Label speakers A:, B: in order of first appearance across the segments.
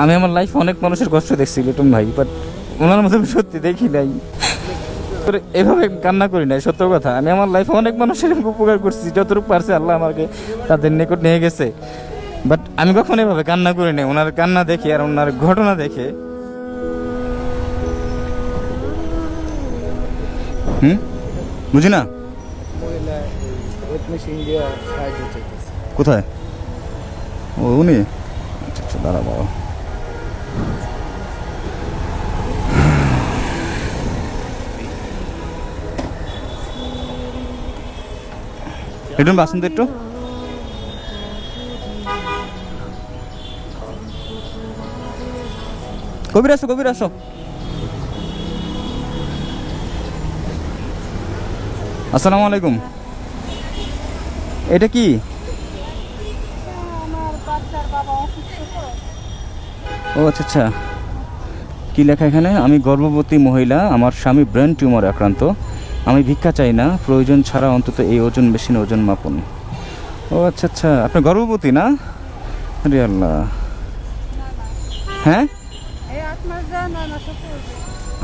A: আমি আমার লাইফে অনেক মানুষের কষ্ট দেখছি লিটন ভাই বাট ওনার মতো সত্যি দেখি নাই। এভাবে কান্না করি নাই, সত্য কথা। আমি আমার লাইফে অনেক মানুষের উপকার করছি, যতটুকু পারছে আল্লাহ আমাকে তাদের নিকট নিয়ে গেছে। বাট আমি কখনো এভাবে কান্না করি নাই, ওনার কান্না দেখে আর ওনার ঘটনা দেখে। হুম? বুঝি না? কোথায়? ও, উনি? আচ্ছা আচ্ছা দাঁড়া বাবা। একটু বাসন তো একটু। কবির আসো কবির আসো। আসসালামু আলাইকুম। এটা কি? ও আচ্ছা আচ্ছা। কী লেখা এখানে? আমি গর্ভবতী মহিলা আমার স্বামী ব্রেন টিউমার আক্রান্ত। আমি ভিক্ষা চাই না প্রয়োজন ছাড়া অন্তত এই ওজন মেশিনে ওজন মাপুন। ও আচ্ছা আচ্ছা আপনি গর্ভবতী না? আরে আল্লাহ। হ্যাঁ?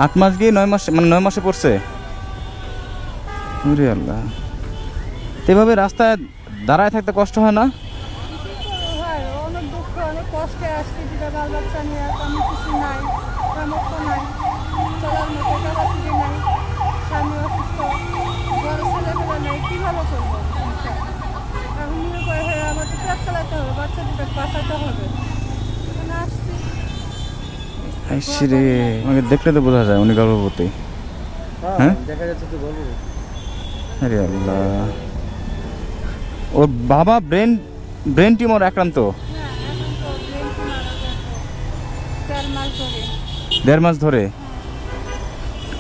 B: আট মাস
A: গিয়ে নয় মাসে মানে নয় মাসে পড়ছে? আরে আল্লাহ। এভাবে রাস্তায় দাঁড়ায় থাকতে কষ্ট হয় না?
B: কষ্টে স্বামী অসুস্থ। বড় ছেলেপেলে নাই কীভাবে করব? এখন মনে করে হ্যাঁ আমার তো পেট চালাতে হবে বাচ্চা দুটো বাঁচাতে হবে। আসছি।
A: রে আমাকে দেখলে তো বোঝা যায় উনি গর্ভবতী। হ্যাঁ?
C: হ্যাঁ? দেখা যাচ্ছে তো বলব
A: আরে আল্লাহ। ওর বাবা ব্রেন ব্রেন টিউমার আক্রান্ত?
B: হ্যাঁ
A: দেড় মাস ধরে।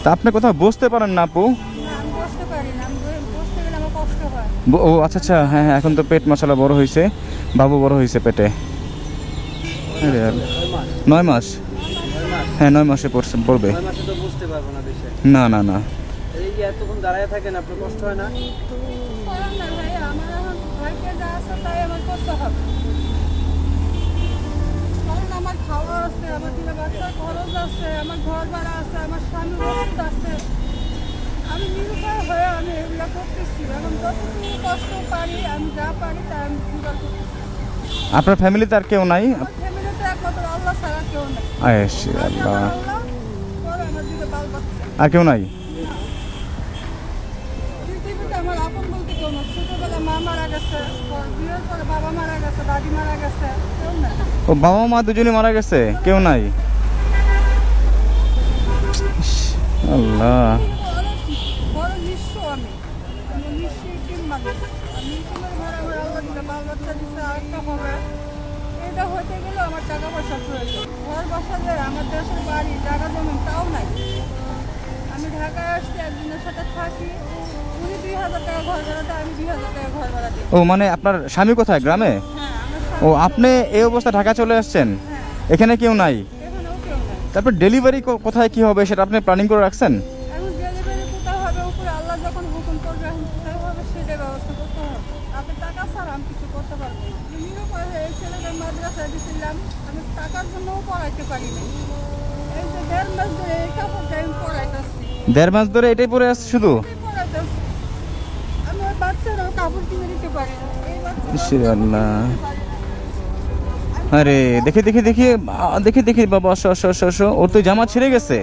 A: তা আপনি কোথাও বসতে পারেন না আপু?
B: হয়
A: ও আচ্ছা আচ্ছা হ্যাঁ হ্যাঁ এখন তো পেট মশলা বড় হয়েছে বাবু বড় হয়েছে পেটে। নয় মাস? হ্যাঁ নয় মাসে পড়ছে পড়বে।
C: না
A: না না। না
C: এই যে এতক্ষণ দাঁড়ায় থাকেন আপনার কষ্ট হয় না?
B: আছে আমার ঘর ভাড়া আছে আমার স্বামীর ওষুধ আছে। আমি নিরুপায় হয়ে আমি এগুলো করতেছি। এখন যতটুকু কষ্ট পারি আমি যা পারি তাই আমি করতেছি।
A: আপনার ফ্যামিলিতে আর কেউ নাই?
B: আমার ফ্যামিলিতে একমাত্র আল্লাহ ছাড়া কেউ নেই। আমি
A: আল্লাহ
B: পরে আমার দিকে বাল বাচ্চা
A: আর কেউ নাই?
B: পৃথিবীতে আমার আপন বলতে কেউ না ছোটবেলা মা মারা গেছে বিয়ের পরে বাবা মারা গেছে দাদি মারা গেছে কেউ না
A: ও বাবা মা দুজনই মারা গেছে? কেউ নাই ইস, আল্লাহ
B: বড় নিঃস্ব আমি আমি নিঃস্ব ইটিম মানুষ আমি ইটিমের ঘরে আমার আল্লাহ দিলে বাল বাচ্চা দিচ্ছে আরেকটা হবে এটা হতে গেলে আমার টাকা পয়সা প্রয়োজন ঘর বসালে আমার দেশের বাড়ি জায়গা জমিন তাও নাই আমি ঢাকায় আসছি একজনের সাথে থাকি উনি দুই হাজার টাকা ঘর ভাড়া আমি দুই হাজার টাকা ঘর ভাড়া দিই
A: ও মানে আপনার স্বামী কোথায়? গ্রামে?
B: হ্যাঁ
A: ও আপনি এই অবস্থা ঢাকা চলে আসছেন?
B: হ্যাঁ।
A: এখানে কেউ নাই? তারপর ডেলিভারি কোথায় কি হবে সেটা আপনি প্ল্যানিং করে রাখছেন?
B: আমি টাকার জন্যও পড়াইতে পারিনি এই যে দেড় মাস ধরে এই কাপড়টা আমি পড়াইতেছি।
A: দেড় মাস ধরে এটাই পরে আসছে শুধু?
B: আমি ওই কাপড় কিনে দিতে পারি না এই
A: ইসে
B: বাচ্চারা
A: আল্লাহ আরে, দেখে দেখে দেখে দেখে দেখে, বাবা, আসো আসো আসো আসো। ওর তো জামা ছিঁড়ে গেছে।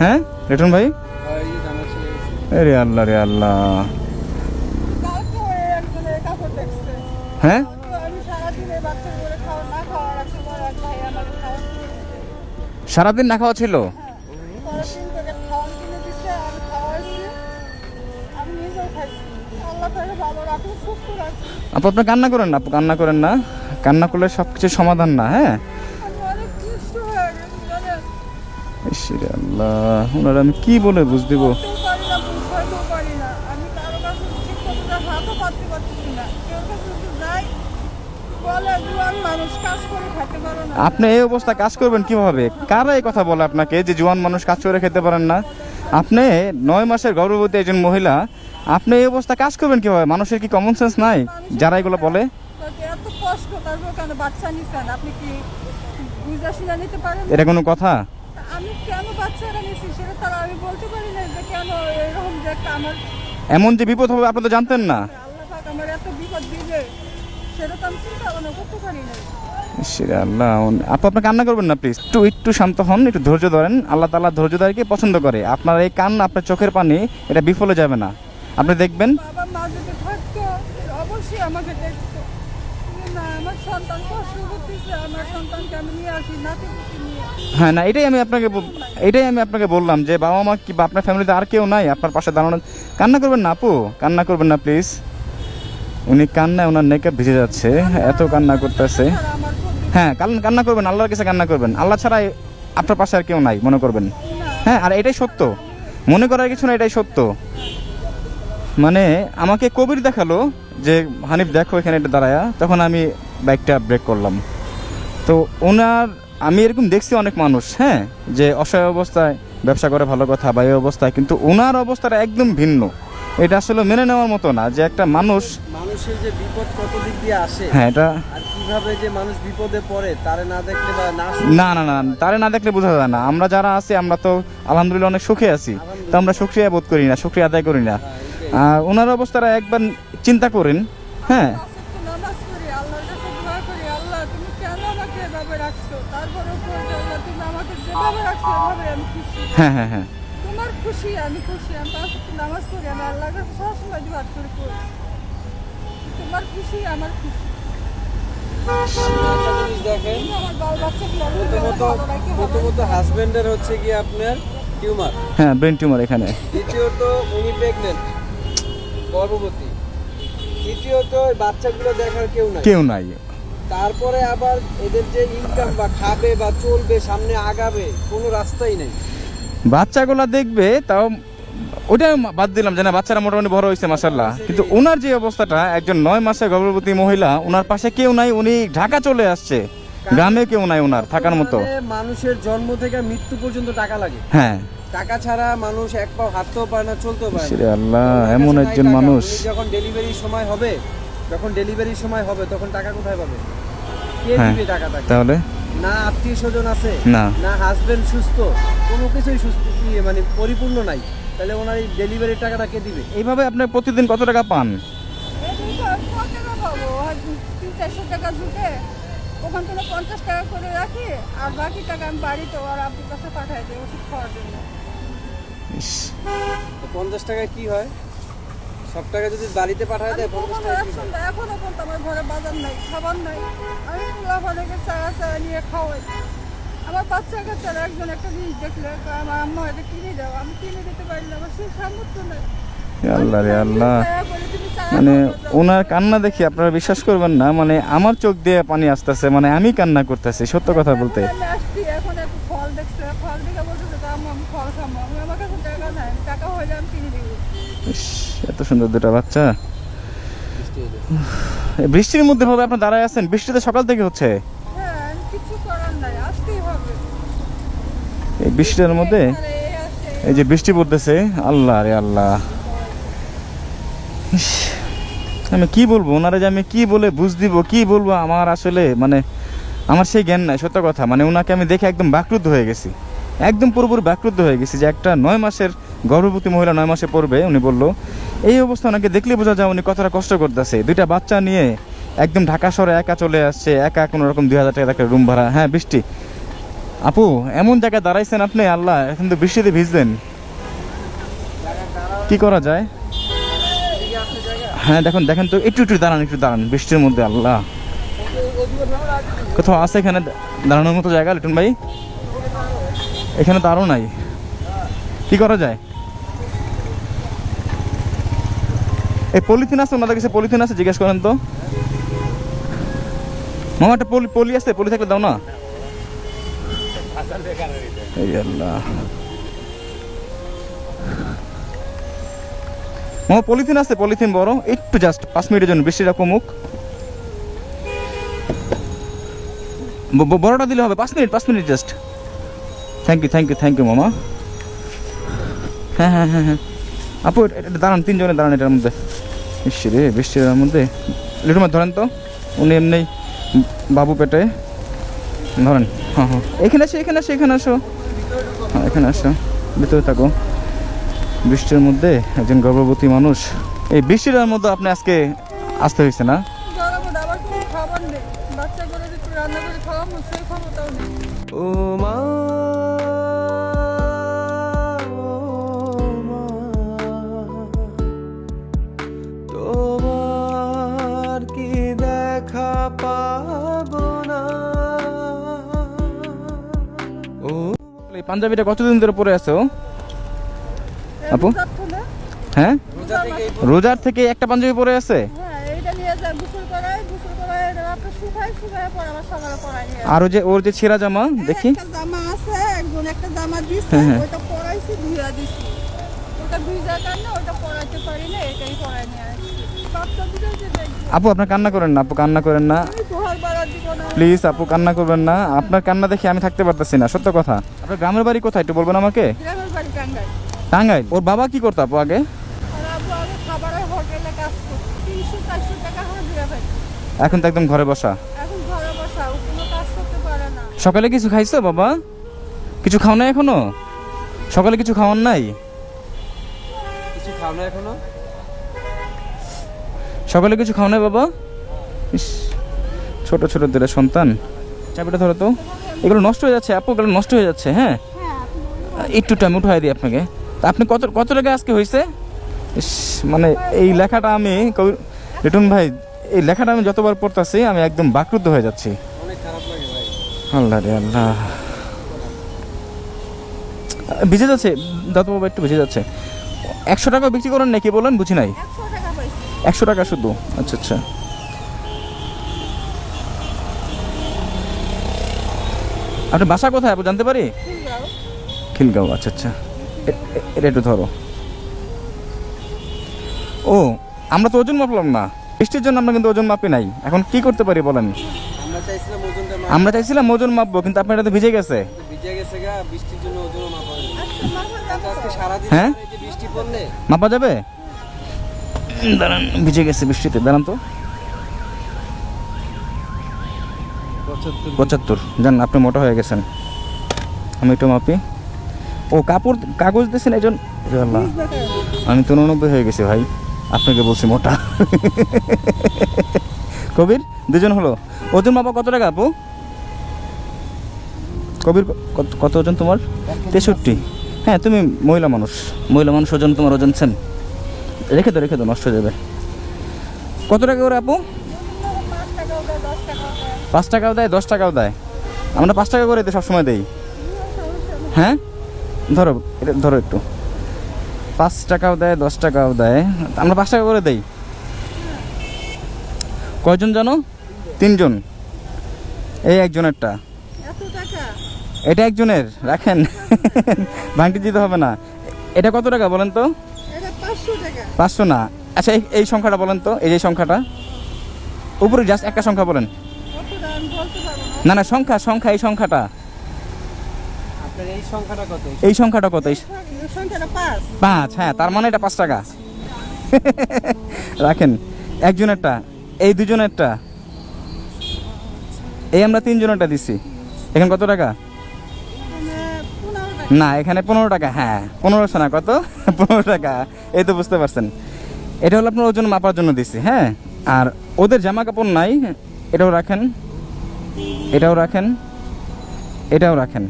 A: হ্যাঁ রেটন ভাই?
C: আর
A: আল্লাহ, রে আল্লাহ। হ্যাঁ?
B: সারাদিন না খাওয়া
A: ছিল? আপনি কান্না করেন না কান্না করেন না। কান্না করলে সব কিছু সমাধান না হ্যাঁ? আল্লাহ, ওনারা আমি কি বলে বুঝ দিব? আপনি এই অবস্থা কাজ করবেন কীভাবে? কারা এই কথা বলে আপনাকে যে জোয়ান মানুষ কাজ করে খেতে পারেন না? আপনি নয় মাসের গর্ভবতী একজন মহিলা, আপনি এই অবস্থা কাজ করবেন কীভাবে? মানুষের কি কমন সেন্স নাই? যারা এগুলো বলে?
B: এত কষ্ট তারপর কেন বাচ্চা নিছেন? আপনি কি বুঝা শুনে নিতে পারেন?
A: এটা কোনো কথা?
B: আমি কেন বাচ্চারা নিয়েছি সেটা তারা আমি বলতে পারি না যে কেন এরকম যে একটা আমার
A: এমন যে বিপদ হবে আপনি তো জানতেন না।
B: আল্লাহ পাক আমার এত বিপদ দিবে সেটা তো আমি চিন্তা ভাবনা করতে পারি না
A: আল্লাহ আপু আপনি কান্না করবেন না প্লিজ একটু একটু শান্ত হন একটু ধৈর্য ধরেন। আল্লাহ পছন্দ করে। আপনার এই আপনার চোখের পানি এটা বিফলে যাবে না। আপনি দেখবেন
B: বাবা মা যদি থাকতো অবশ্যই আমাকে দেখতো।
A: হ্যাঁ না, এটাই আমি আপনাকে এটাই আমি আপনাকে বললাম যে বাবা মা কি আপনার ফ্যামিলিতে আর কেউ নাই? আপনার পাশে দাঁড়ানো কান্না করবেন না আপু, কান্না করবেন না, প্লিজ। উনি কান্নায় ওনার নেকে ভিজে যাচ্ছে, এত কান্না করতেছে। হ্যাঁ কান- কান্না করবেন, আল্লাহর কাছে কান্না করবেন। আল্লাহ ছাড়া আপনার পাশে আর কেউ নাই, মনে করবেন। হ্যাঁ আর এটাই সত্য। মনে করার কিছু না এটাই সত্য। মানে আমাকে কবির দেখাল যে হানিফ দেখো এখানে এটা দাঁড়ায়া। তখন আমি বাইকটা ব্রেক করলাম। তো ওনার আমি এরকম দেখছি অনেক মানুষ হ্যাঁ যে অসহায় অবস্থায় ব্যবসা করে ভালো কথা বা এই অবস্থায় কিন্তু ওনার অবস্থাটা একদম ভিন্ন। এটা আসলে মেনে নেওয়ার মতো না যে একটা মানুষ
C: মানুষের যে বিপদ কত দিক দিয়ে আসে
A: হ্যাঁ এটা
C: আর কীভাবে যে মানুষ বিপদে পড়ে তারে না দেখলে বা না
A: না না না তারে না দেখলে বোঝা যায় না। আমরা যারা আছি আমরা তো আলহামদুলিল্লাহ অনেক সুখে আছি। তো আমরা সুক্রিয়া বোধ করি না সুক্রিয়া আদায় করি না। ওনার অবস্থাটা একবার চিন্তা করেন হ্যাঁ। হ্যাঁ হ্যাঁ হ্যাঁ।
B: তোমার খুশি আমি খুশি আমি নামাজ পড়ি আমি আল্লাহর কাছে সবসময় দোয়া করি তোমার খুশি আমার খুশি।
C: একটা জিনিস দেখেন
B: তুমি আমার বাল বাচ্চাগুলো
C: প্রথমত প্রথমত হাজবেন্ডের হচ্ছে কি আপনার টিউমার?
A: হ্যাঁ ব্রেন টিউমার এখানে।
C: দ্বিতীয়ত উনি প্রেগনেন্ট গর্ভবতী। তৃতীয়ত বাচ্চাগুলো দেখার কেউ নাই।
A: কেউ নাই।
C: তারপরে আবার এদের যে ইনকাম বা খাবে বা চলবে সামনে আগাবে কোনো রাস্তাই নেই।
A: বাচ্চাগুলো দেখবে তাও ওটা বাদ দিলাম যে না বাচ্চারা মোটামুটি বড় হয়েছে মাসাল্লাহ কিন্তু ওনার যে অবস্থাটা একজন নয় মাসের গর্ভবতী মহিলা ওনার পাশে কেউ নাই উনি ঢাকা চলে আসছে। গ্রামে কেউ নাই ওনার থাকার মতো।
C: মানুষের জন্ম থেকে মৃত্যু পর্যন্ত টাকা লাগে।
A: হ্যাঁ।
C: টাকা ছাড়া মানুষ এক পাও হাঁটতেও পারে না চলতেও পারে না।
A: আল্লাহ এমন একজন মানুষ।
C: যখন ডেলিভারির সময় হবে যখন ডেলিভারির সময় হবে তখন টাকা কোথায় পাবে? কে
A: হ্যাঁ।
C: দিবে টাকা
A: তাহলে?
C: না আত্মীয় স্বজন আছে
A: না।
C: না হাজবেন্ড সুস্থ কোনো কিছুই সুস্থ মানে পরিপূর্ণ নাই। তাহলে ওনার এই ডেলিভারির টাকাটা কে দিবে?
A: এইভাবে আপনি প্রতিদিন কত টাকা পান?
B: টাকা আর ওখান থেকে পঞ্চাশ টাকা করে রাখি আর বাকি টাকা আমি বাড়িতে ওর আব্বুর কাছে পাঠাই দিই ওষুধ খাওয়ার জন্য।
C: তো পঞ্চাশ টাকায় কি হয়? সব টাকা যদি বাড়িতে পাঠায় দেয় পঞ্চাশ টাকা
B: এখনও পর্যন্ত আমার ঘরে বাজার নাই খাবার নাই। আমি ফুলাফানাকে চারা চারা নিয়ে খাওয়াই। আমার বাচ্চা কাচ্চারা একজন একটা জিনিস দেখলে আমার আম্মা হয়তো কিনে দাও আমি কিনে দিতে পারি না আমার সেই সামর্থ্য নেই।
A: আল্লাহ রে আল্লাহ। মানে ওনার কান্না দেখি আপনারা বিশ্বাস করবেন না মানে আমার চোখ দিয়ে পানি আসতেছে মানে আমি কান্না করতেছি সত্য কথা বলতে। এত সুন্দর দুটা বাচ্চা। বৃষ্টির মধ্যে ভাবে আপনি দাঁড়ায় আছেন? বৃষ্টিতে সকাল থেকে হচ্ছে।
B: হ্যাঁ হবে।
A: এই বৃষ্টির মধ্যে?
B: এই
A: যে বৃষ্টি পড়তেছে আল্লাহ রে আল্লাহ। আমি কি বলব? ওনারা যে আমি কি বলে বুঝ দিব, কি বলব? আমার আসলে মানে আমার সেই জ্ঞান নাই, সত্য কথা। মানে ওনাকে আমি দেখে একদম ব্যাকরুদ্ধ হয়ে গেছি। একদম পুরোপুরি ব্যাকরুদ্ধ হয়ে গেছি যে একটা নয় মাসের গর্ভবতী মহিলা নয় মাসে পড়বে, উনি বলল। এই অবস্থা ওনাকে দেখলে বোঝা যায় উনি কতটা কষ্ট করতেছে। দুইটা বাচ্চা নিয়ে একদম ঢাকা শহরে একা চলে আসছে, একা কোনো রকম দুই হাজার টাকা রুম ভাড়া। হ্যাঁ বৃষ্টি। আপু, এমন জায়গায় দাঁড়াইছেন আপনি? আল্লাহ, এখন তো বৃষ্টিতে ভিজলেন। কি করা যায়? হ্যাঁ দেখুন, দেখেন তো, একটু একটু দাঁড়ান একটু দাঁড়ান, বৃষ্টির মধ্যে, আল্লাহ। কোথাও আছে এখানে দাঁড়ানোর মতো জায়গা, লিটন ভাই? এখানে তো আরও নাই। কি করা যায়? এই পলিথিন আছে, ওনাদের কাছে পলিথিন আছে, জিজ্ঞেস করেন তো। মামা, একটা পলি পলি আছে, পলি থাকলে দাও না। এই আল্লাহ। মামা পলিথিন আছে, পলিথিন বড়। একটু জাস্ট পাঁচ মিনিটের জন্য, বৃষ্টিটা কমুক। বড়টা দিলে হবে, পাঁচ মিনিট পাঁচ minute just thank you thank you thank you মামা। হ্যাঁ হ্যাঁ হ্যাঁ হ্যাঁ। আপু, এটা- দাঁড়ান, তিনজনে দাঁড়ান এটার মধ্যে। ইস রে, বৃষ্টির মধ্যে। লিটুমার ধরেন তো, উনি এমনি বাবু পেটে। ধরেন হ্যাঁ হ্যাঁ। এখানে আসো এখানে আসো এখানে আসো। হ্যাঁ এখানে আসো। ভিতরে থাকো। বৃষ্টির মধ্যে একজন গর্ভবতী মানুষ। এই বৃষ্টিটার মধ্যে আপনি আজকে আসতে হয়েছে না?
C: ও মা তোমার কি দেখা পাবো না? ও
A: এই পাঞ্জাবিটা কতদিন ধরে পরে আছে আপু? হ্যাঁ? রোজার থেকে একটা পাঞ্জাবি পরে আছে?
B: হ্যাঁ
A: আর যে ওর যে ছেঁড়া জামা দেখি।
B: জামা আছে একজন একটা জামা দিছে
A: হ্যাঁ, হ্যাঁ।
B: পরাইছি ধুয়া দিছি। ওটা ভিজার কারণে ওটা পরাইতে পারি না এটাই পরাই নিয়ে আসছি বাচ্চা দুটো যে দেখছি
A: আপু আপনার কান্না করেন না আপু কান্না করেন না। প্লিজ আপু কান্না করবেন না। আপনার কান্না দেখে আমি থাকতে পারতেছি না সত্য কথা। আপনার গ্রামের বাড়ি কোথায় একটু বলবেন আমাকে?
B: গ্রামের বাড়ি
A: টাঙ্গাইল? ওর বাবা কি করতো আপু আগে? এখন তো একদম ঘরে বসা। সকালে কিছু খাইছো বাবা? কিছু খাও না এখনও? সকালে কিছু খাওয়ার নাই?
C: কিছু খাও না এখনও?
A: সকালে কিছু খাও না বাবা? ইস ছোট ছোট দুটা সন্তান। চাবিটা ধরো তো। এগুলো নষ্ট হয়ে যাচ্ছে। আপু এগুলো নষ্ট হয়ে যাচ্ছে হ্যাঁ?
B: হ্যাঁ
A: একটু টাইম উঠাই দিই আপনাকে। তা আপনি কত কত টাকা আজকে হয়েছে মানে এই লেখাটা আমি কবি- রিটন ভাই এই লেখাটা আমি যতবার পড়তাছি আমি একদম বাকরুদ্ধ হয়ে যাচ্ছি। আল্লাহ রে আল্লাহ। ভিজে যাচ্ছে দাদু বাবা একটু ভিজে যাচ্ছে। একশো টাকা বিক্রি করেন নাকি বলেন বুঝি নাই?
B: একশো টাকা
A: শুধু আচ্ছা আচ্ছা। আপনার বাসা কোথায় জানতে পারি? খিলগাঁও আচ্ছা আচ্ছা। এটা একটু ধরো। ও আমরা তো ওজন মাপলাম না। বৃষ্টির জন্য আমরা কিন্তু ওজন মাপি নাই। এখন কি করতে পারি বলেন?
C: আমরা চাইছিলাম ওজনটা
A: আমরা চাইছিলাম ওজন মাপবো কিন্তু আপনার এটা তো ভিজে গেছে
B: আজকে
C: সারাদিন
A: হ্যাঁ?
C: ধরে এই যে বৃষ্টি পড়লে।
A: মাপা যাবে? দাঁড়ান ভিজে গেছে বৃষ্টিতে। দাঁড়ান তো।
C: পঁচাত্তর।
A: পঁচাত্তর। জান আপনি মোটা হয়ে গেছেন। আমি একটু মাপি। ও কাপড় কাগজ দিয়েছেন একজন? আল্লাহ আমি তো উননব্বই হয়ে গেছি ভাই। আপনাকে বলছি মোটা। কবির দুজন হলো। ওজন মাপা কত টাকা আপু? কবির কত- ওজন তোমার? তেষট্টি। হ্যাঁ তুমি মহিলা মানুষ। মহিলা মানুষ ওজন তোমার ওজন সেম। রেখে দাও রেখে দাও নষ্ট হয়ে যাবে। কত টাকা করে আপু?
B: পাঁচ টাকাও দেয় দশ টাকাও দেয়
A: পাঁচ টাকাও দেয় দশ টাকাও দেয়। আমরা পাঁচ টাকা করে দিই সবসময় দেই। হ্যাঁ? ধরো এটা ধরো একটু। পাঁচ টাকাও দেয় দশ টাকাও দেয়। আমরা পাঁচ টাকা করে দেই। কয়জন জানো? তিনজন। এই একজনেরটা। এটা একজনের রাখেন। ভাঙটি দিতে হবে না। এটা কত টাকা বলেন তো?
B: পাঁচশো
A: না। আচ্ছা এই এই সংখ্যাটা বলেন তো। এই যে সংখ্যাটা। উপরে জাস্ট একটা সংখ্যা বলেন।
B: না
A: না সংখ্যা সংখ্যা এই সংখ্যাটা।
C: এই সংখ্যাটা কত?
A: এই সংখ্যাটা কত? এই
B: এই সংখ্যাটা পাঁচ।
A: হ্যাঁ তার মানে এটা পাঁচ টাকা রাখেন একজনেরটা এই দুজনেরটা। এই আমরা তিনজনেরটা দিছি। এখানে কত টাকা
B: টাকা?
A: না এখানে পনেরো টাকা হ্যাঁ পনেরোশো না কত? পনেরো টাকা এই তো বুঝতে পারছেন। এটা হলো আপনার ওজন মাপার জন্য দিছি হ্যাঁ? আর ওদের জামা কাপড় নাই এটাও রাখেন এটাও রাখেন এটাও রাখেন।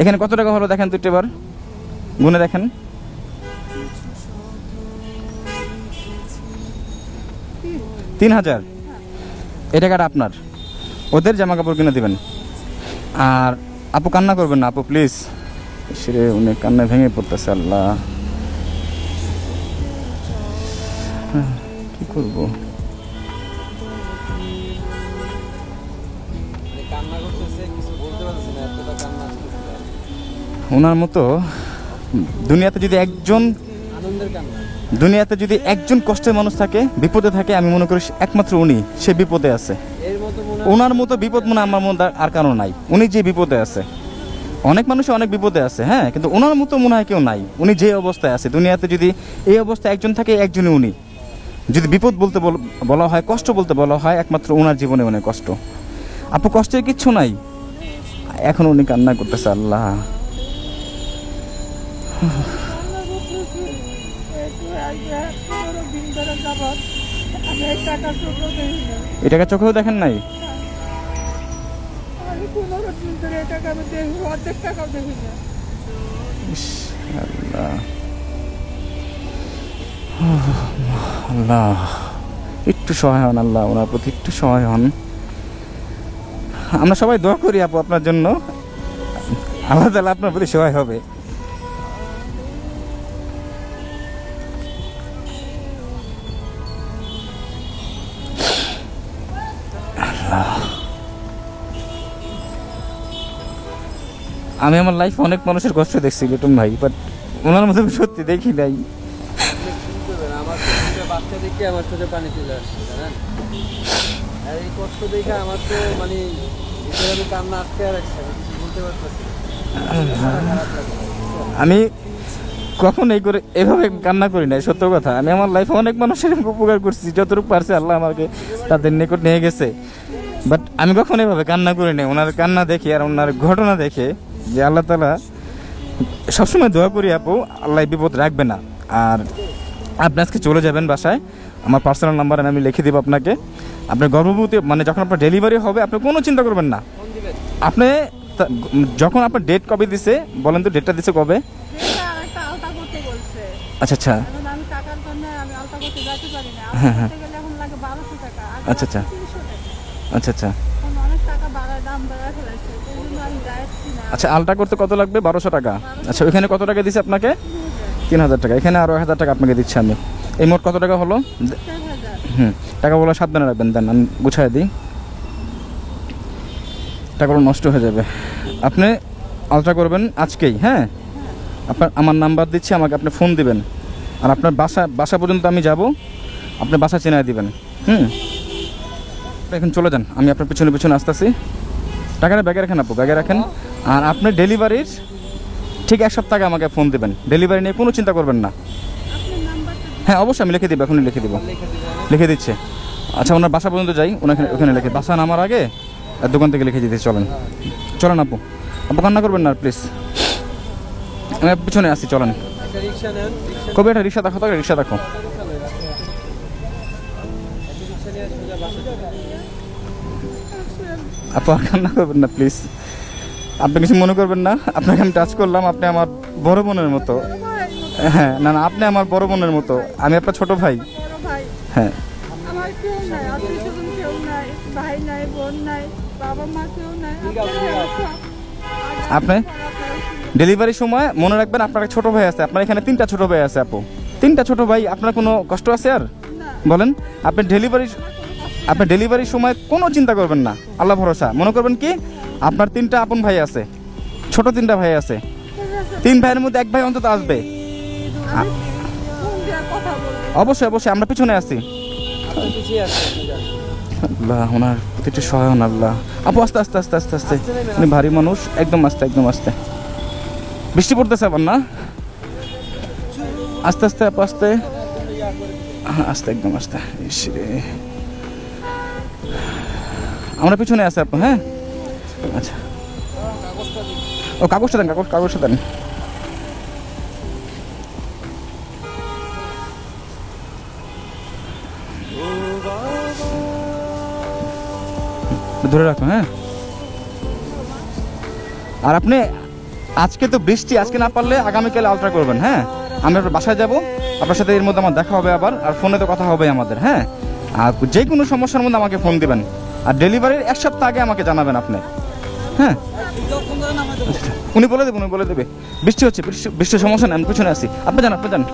A: এখানে কত টাকা হলো দেখেন দুটো এবার গুনে দেখেন। তিন হাজার। এই টাকাটা আপনার। ওদের জামা কাপড় কিনে দিবেন। আর আপু কান্না করবেন না, আপু, প্লিজ। সেরে উনি কান্না ভেঙে পড়তেছে, আল্লাহ। কি করব? ওনার মতো দুনিয়াতে যদি একজন দুনিয়াতে যদি একজন কষ্টের মানুষ থাকে, বিপদে থাকে, আমি মনে করি একমাত্র উনি, সে বিপদে আছে।
C: মনে
A: ওনার মতো বিপদ মনে আমার মধ্যে আর কারও নাই। উনি যে বিপদে আছে। অনেক মানুষ অনেক বিপদে আছে হ্যাঁ কিন্তু ওনার মতো মনে হয় কেউ নাই। উনি যে অবস্থায় আছে, দুনিয়াতে যদি এই অবস্থায় একজন থাকে, একজনই উনি। যদি বিপদ বলতে বল- বলা হয়, কষ্ট বলতে বলা হয়, একমাত্র ওনার জীবনে অনেক কষ্ট। আপু, কষ্টের কিচ্ছু নাই। এখন উনি কান্না করতেছে, আল্লাহ। এটাকে চোখেও দেখেন নাই? আল্লাহ। একটু সহায় হন আল্লাহ, ওনার প্রতি একটু সহায় হন। আমরা সবাই দোয়া করি আপু আপনার জন্য। আল্লাহ তালা আপনার প্রতি সহায় হবে। আমি আমার লাইফে অনেক মানুষের কষ্ট দেখছি লিটন ভাই বাট ওনার মতো সত্যি দেখি নাই।
C: আমি
A: কখন এই করে এভাবে কান্না করি নাই, সত্য কথা। আমি আমার লাইফে অনেক মানুষের উপকার করছি, যতটুকু পারছে আল্লাহ আমাকে তাদের নিকট নিয়ে গেছে। বাট আমি কখন এভাবে কান্না করি নাই, ওনার কান্না দেখে আর ওনার ঘটনা দেখে যে আল্লাহ তালা সবসময় দোয়া করি আপু আল্লাহ বিপদ রাখবে না। আর আপনি আজকে চলে যাবেন বাসায় আমার পার্সোনাল নাম্বার আমি লিখে দেবো আপনাকে। আপনার গর্ভবতী মানে যখন আপনার ডেলিভারি হবে আপনি কোনো চিন্তা করবেন না। আপনি যখন আপনার ডেট কবে দিছে বলেন তো ডেটটা দিছে কবে? আচ্ছা আচ্ছা। হ্যাঁ, হ্যাঁ। আচ্ছা, আচ্ছা। আচ্ছা আচ্ছা। আচ্ছা আলটা করতে কত লাগবে? বারোশো টাকা। আচ্ছা ওইখানে কত টাকা দিছে আপনাকে? তিন হাজার টাকা। এখানে আরও হাজার টাকা আপনাকে দিচ্ছি আমি। এই মোট কত টাকা হলো? হুম টাকাগুলো সাবধানে রাখবেন দেন আমি গুছাই দিই। টাকাগুলো নষ্ট হয়ে যাবে। আপনি আলট্রা করবেন আজকেই হ্যাঁ? আপনার আমার নাম্বার দিচ্ছি আমাকে আপনি ফোন দিবেন। আর আপনার বাসা বাসা পর্যন্ত আমি যাব আপনি বাসা চেনায় দিবেন। হুম? এখন চলে যান আমি আপনার পিছনে পিছনে আসতেছি। টাকাটা ব্যাগে রাখেন আপু, ব্যাগে রাখেন। আর আপনি ডেলিভারির ঠিক এক সপ্তাহ আগে আমাকে ফোন দেবেন। ডেলিভারি নিয়ে কোনো চিন্তা করবেন না। হ্যাঁ অবশ্যই আমি লিখে দিব, এখনই লিখে দিব।
C: লিখে
A: দিচ্ছে। আচ্ছা ওনার বাসা পর্যন্ত যাই, ওনাকে ওখানে লিখে বাসা নামার আগে দোকান থেকে লিখে দিতে চলেন। চলেন আপু। আপু কান্না করবেন না, প্লিজ। আমি পিছনে আসছি, চলেন। কবে একটা রিক্সা দেখো তো রিক্সা দেখো আপু আর কান্না করবেন না প্লিজ আপনি কিছু মনে করবেন না। আপনাকে আমি টাচ করলাম আপনি আমার বড় বোনের মতো। হ্যাঁ না না আপনি আমার বড় বোনের মতো। আমি আপনার ছোট ভাই। হ্যাঁ। আপনি? ডেলিভারির সময় মনে রাখবেন আপনার ছোট ভাই আছে। আপনার এখানে তিনটা ছোট ভাই আছে আপু। তিনটা ছোট ভাই আপনার কোনো কষ্ট আছে আর? বলেন আপনি ডেলিভারি আপনি ডেলিভারির সময় কোনো চিন্তা করবেন না। আল্লাহ ভরসা। মনে করবেন কি? আপনার তিনটা আপন ভাই আছে। ছোট তিনটা ভাই আছে। তিন ভাইয়ের মধ্যে এক ভাই অন্তত আসবে। অবশ্যই অবশ্যই, আমরা পিছনে আছি। আল্লাহ, ওনার প্রতিটি সহায় আল্লাহ। আপু, আস্তে আস্তে আস্তে আস্তে আস্তে। উনি ভারী মানুষ, একদম আস্তে একদম আস্তে। বৃষ্টি পড়তেছে আবার, না? আস্তে আস্তে, আপু, আস্তে। আস্তে, একদম আস্তে। ইস রে। আমরা পিছনে আছি আপু হ্যাঁ? আচ্ছা। ও, কাগজটা দেন, কাগজ, কাগজটা দেন। ধরে রাখো হ্যাঁ? আর আপনি আজকে তো বৃষ্টি, আজকে না পারলে আগামীকাল আলট্রা করবেন হ্যাঁ? আমি আপনার বাসায় যাব, আপনার সাথে এর মধ্যে আমার দেখা হবে আবার, আর ফোনে তো কথা হবে আমাদের হ্যাঁ? আর যে কোনো সমস্যার মধ্যে আমাকে ফোন দিবেন। আর ডেলিভারির এক সপ্তাহ আগে আমাকে জানাবেন আপনি। হ্যাঁ? উনি বলে দেবেন, উনি বলে দেবে। বৃষ্টি হচ্ছে, বৃষ্টি, বৃষ্টির সমস্যা নেই, আমি পিছনে আছি। আপনি যান আপনি যান।